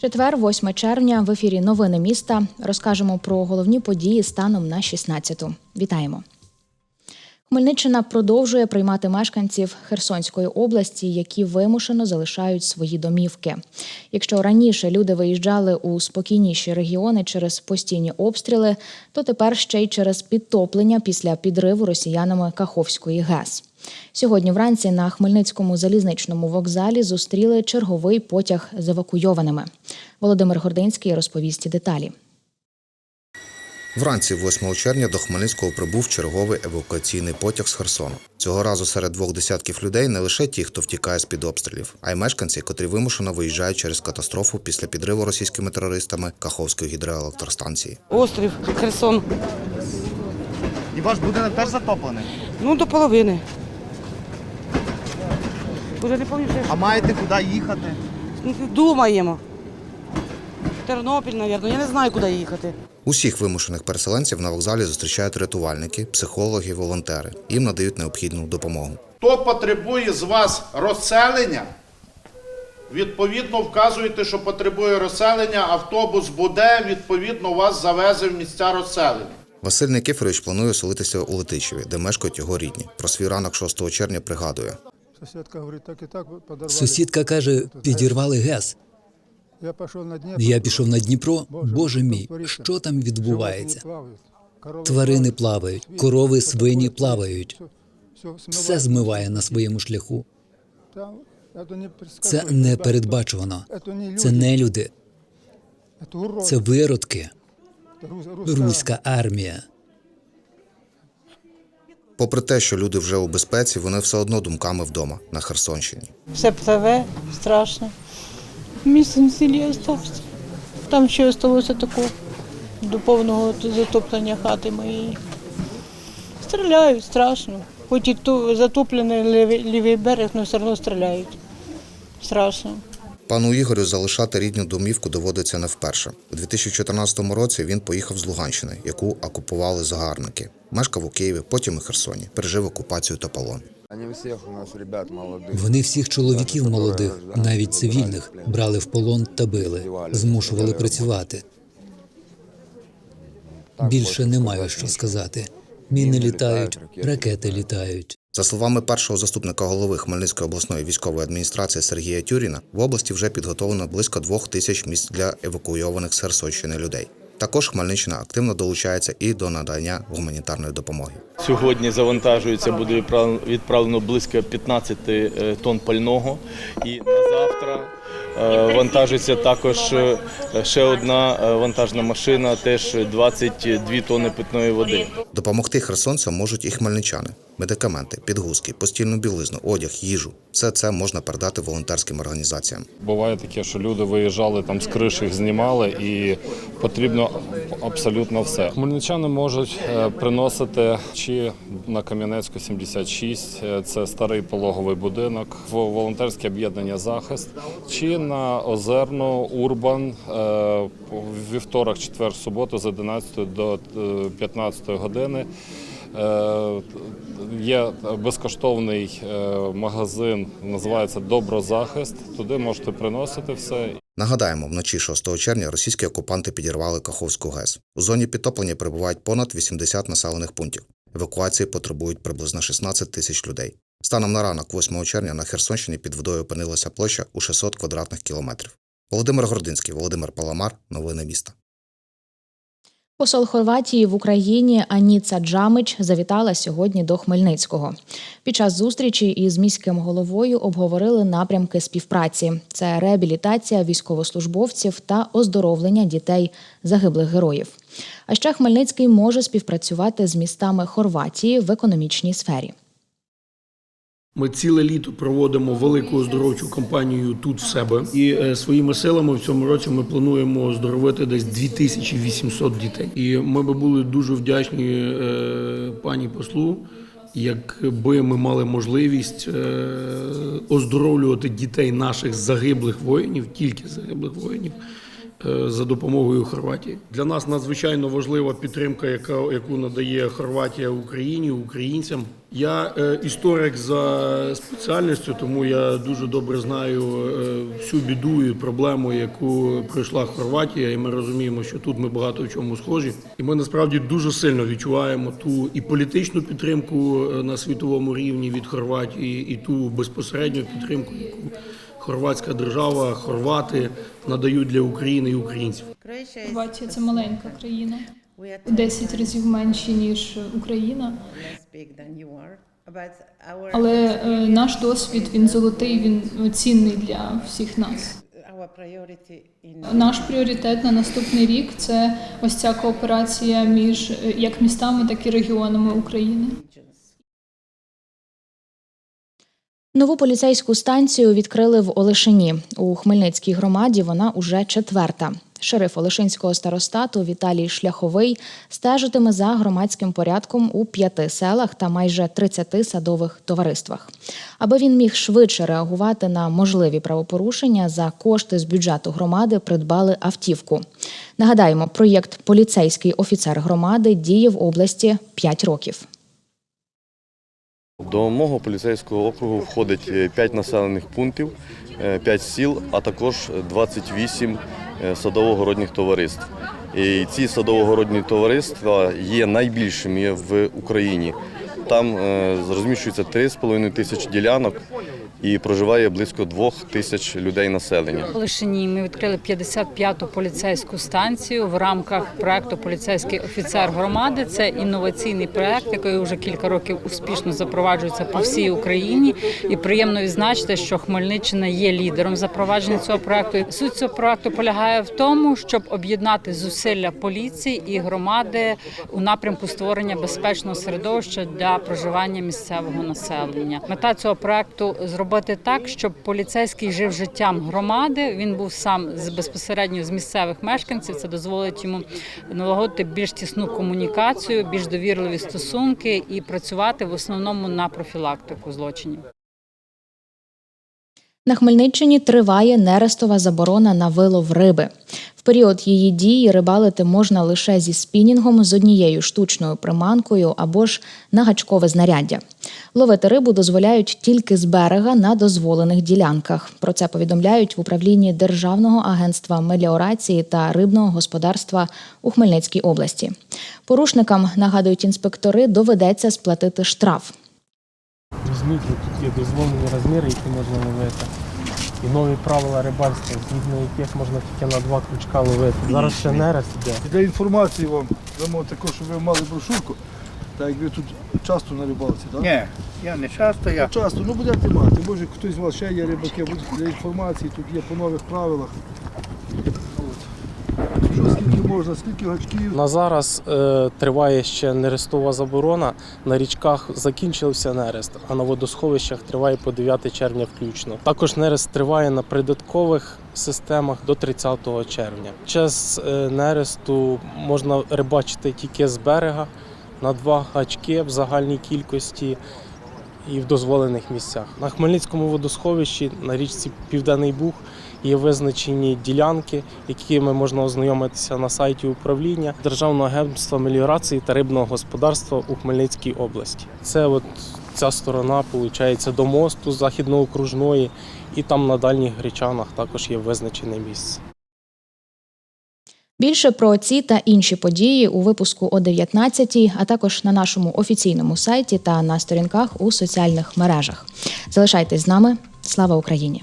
Четвер, 8 червня, в ефірі Новини міста. Розкажемо про головні події станом на 16-ту. Вітаємо. Хмельниччина продовжує приймати мешканців Херсонської області, які вимушено залишають свої домівки. Якщо раніше люди виїжджали у спокійніші регіони через постійні обстріли, то тепер ще й через підтоплення після підриву росіянами Каховської ГЕС. Сьогодні вранці на Хмельницькому залізничному вокзалі зустріли черговий потяг з евакуйованими. Володимир Гординський розповість деталі. Вранці 8 червня до Хмельницького прибув черговий евакуаційний потяг з Херсону. Цього разу серед двох десятків людей не лише ті, хто втікає з під обстрілів, а й мешканці, котрі вимушено виїжджають через катастрофу після підриву російськими терористами Каховської гідроелектростанції. Острів Херсон. І ваш будинок теж затоплений. Ну, до половини. Уже не пам'ятаю. А маєте куди їхати? Думаємо. Тернопіль, мабуть. Я не знаю, куди їхати. Усіх вимушених переселенців на вокзалі зустрічають рятувальники, психологи, волонтери. Їм надають необхідну допомогу. Хто потребує з вас розселення, відповідно вказуєте, що потребує розселення, автобус буде, відповідно, вас завезе в місця розселення. Василь Никифорович планує оселитися у Летичеві, де мешкають його рідні. Про свій ранок 6 червня пригадує. Сусідка говорить, так і так. Сусідка каже, підірвали ГЕС. Я пішов на Дніпро. Я пішов на Дніпро. Боже мій, що там відбувається? Животні плавають, корови Тварини плавають, корови, свині плавають. все- змиває на своєму шляху. Та, це не Це не передбачувано. Це не люди, Це виродки, руська армія. Попри те, що люди вже у безпеці, вони все одно думками вдома на Херсонщині. Все пливе, страшно. Місце на селі остався. Там ще залишилося такого до повного затоплення хати моєї. Стріляють страшно. Хоч і затоплений лівий, берег, але все одно стріляють. Страшно. Пану Ігорю залишати рідну домівку доводиться не вперше. У 2014 році він поїхав з Луганщини, яку окупували загарбники. Мешкав у Києві, потім і Херсоні. Пережив окупацію та полон. Они всех у нас ребят. Вони всіх чоловіків молодих, навіть цивільних, брали в полон та били, змушували працювати. Більше не маю що сказати. Міни літають, ракети літають. За словами першого заступника голови Хмельницької обласної військової адміністрації Сергія Тюріна, в області вже підготовлено близько двох тисяч місць для евакуйованих з Херсонщини людей. Також Хмельниччина активно долучається і до надання гуманітарної допомоги. Сьогодні завантажується, буде відправ- відправлено близько 15 е, тонн пального. І на завтра е, вантажиться також е, ще одна вантажна машина, теж 22 тонни питної води. Допомогти херсонцям можуть і хмельничани. Медикаменти, підгузки, постільну білизну, одяг, їжу все це можна передати волонтерським організаціям. Буває таке, що люди виїжджали там з криш, їх знімали, і потрібно абсолютно все. Хмельничани можуть е, приносити чи на Кам'янецьку 76, е, це старий пологовий будинок, в волонтерське об'єднання захист, чи на Озерну Урбан е, вівторок, четвер, суботу з 11 до е, 15 години. Є безкоштовний магазин, називається Доброзахист. Туди можете приносити все. Нагадаємо, вночі 6 червня російські окупанти підірвали Каховську ГЕС. У зоні підтоплення перебувають понад 80 населених пунктів. Евакуації потребують приблизно 16 тисяч людей. Станом на ранок 8 червня на Херсонщині під водою опинилася площа у 600 квадратних кілометрів. Володимир Гординський, Володимир Паламар. Новини міста. Посол Хорватії в Україні Аніца Джамич завітала сьогодні до Хмельницького. Під час зустрічі із міським головою обговорили напрямки співпраці: це реабілітація військовослужбовців та оздоровлення дітей загиблих героїв. А ще Хмельницький може співпрацювати з містами Хорватії в економічній сфері. Ми ціле літо проводимо велику оздоровчу кампанію тут в себе, і е, своїми силами в цьому році ми плануємо оздоровити десь 2800 дітей. І ми би були дуже вдячні е, пані послу якби ми мали можливість е, оздоровлювати дітей наших загиблих воїнів, тільки загиблих воїнів. Е, За допомогою Хорватії для нас надзвичайно важлива підтримка, яку надає Хорватія Україні, українцям. Я е, історик за спеціальністю, тому я дуже добре знаю е, всю біду і проблему, яку пройшла Хорватія, і ми розуміємо, що тут ми багато в чому схожі. І ми насправді дуже сильно відчуваємо ту і політичну підтримку на світовому рівні від Хорватії, і ту безпосередню підтримку, яку хорватська держава, хорвати надають для України і українців. Хорватія це маленька країна, у 10 разів менше, ніж Україна. Але е, наш досвід він золотий, він цінний для всіх нас. Наш пріоритет на наступний рік це ось ця кооперація між е, як містами, так і регіонами України. Нову поліцейську станцію відкрили в Олешині. У Хмельницькій громаді вона уже четверта. Шериф Олешинського старостату Віталій Шляховий стежитиме за громадським порядком у п'яти селах та майже 30 садових товариствах. Аби він міг швидше реагувати на можливі правопорушення, за кошти з бюджету громади придбали автівку. Нагадаємо, проєкт Поліцейський офіцер громади діє в області 5 років. До мого поліцейського округу входить 5 населених пунктів, 5 сіл, а також 28 садово-городніх товариств. І ці садово-городні товариства є найбільшими в Україні. Там е, розміщується 3,5 тисячі ділянок і проживає близько 2 тисяч людей населення. Лишині ми відкрили 55-ту поліцейську станцію в рамках проекту Поліцейський офіцер громади. Це інноваційний проект, який вже кілька років успішно запроваджується по всій Україні. І приємно відзначити, що Хмельниччина є лідером запровадження цього проекту. Суть цього проекту полягає в тому, щоб об'єднати зусилля поліції і громади у напрямку створення безпечного середовища для проживання місцевого населення. Мета цього проекту зробити так, щоб поліцейський жив життям громади. Він був сам з безпосередньо з місцевих мешканців. Це дозволить йому налагодити більш тісну комунікацію, більш довірливі стосунки і працювати в основному на профілактику злочинів. На Хмельниччині триває нерестова заборона на вилов риби. В період її дії рибалити можна лише зі спінінгом, з однією штучною приманкою або ж на гачкове знаряддя. Ловити рибу дозволяють тільки з берега на дозволених ділянках. Про це повідомляють в управлінні Державного агентства меліорації та рибного господарства у Хмельницькій області. Порушникам нагадують інспектори, доведеться сплатити штраф. Візьміть, тут є дозволені розміри, які можна ловити. І нові правила рибальства, згідно яких можна тільки на два крючка ловити. Зараз ще нерест іде. Для інформації вам дамо також, щоб ви мали брошурку. Так як ви тут часто на рибалці, так? Ні, я не часто, я Часто, ну будете мати. Може хтось з вас ще є рибаки, будуть для інформації, тут є по нових правилах. От. Що скільки можна, скільки гачків. На зараз е, триває ще нерестова заборона. На річках закінчився нерест, а на водосховищах триває по 9 червня включно. Також нерест триває на придаткових системах до 30 червня. Час е, нересту можна рибачити тільки з берега на два гачки в загальній кількості. І в дозволених місцях на Хмельницькому водосховищі на річці Південний Буг є визначені ділянки, якими можна ознайомитися на сайті управління Державного агентства меліорації та рибного господарства у Хмельницькій області. Це от ця сторона, виходить, до мосту західноокружної, і там на дальніх гречанах також є визначене місце. Більше про ці та інші події у випуску о 19 а також на нашому офіційному сайті та на сторінках у соціальних мережах. Залишайтесь з нами. Слава Україні!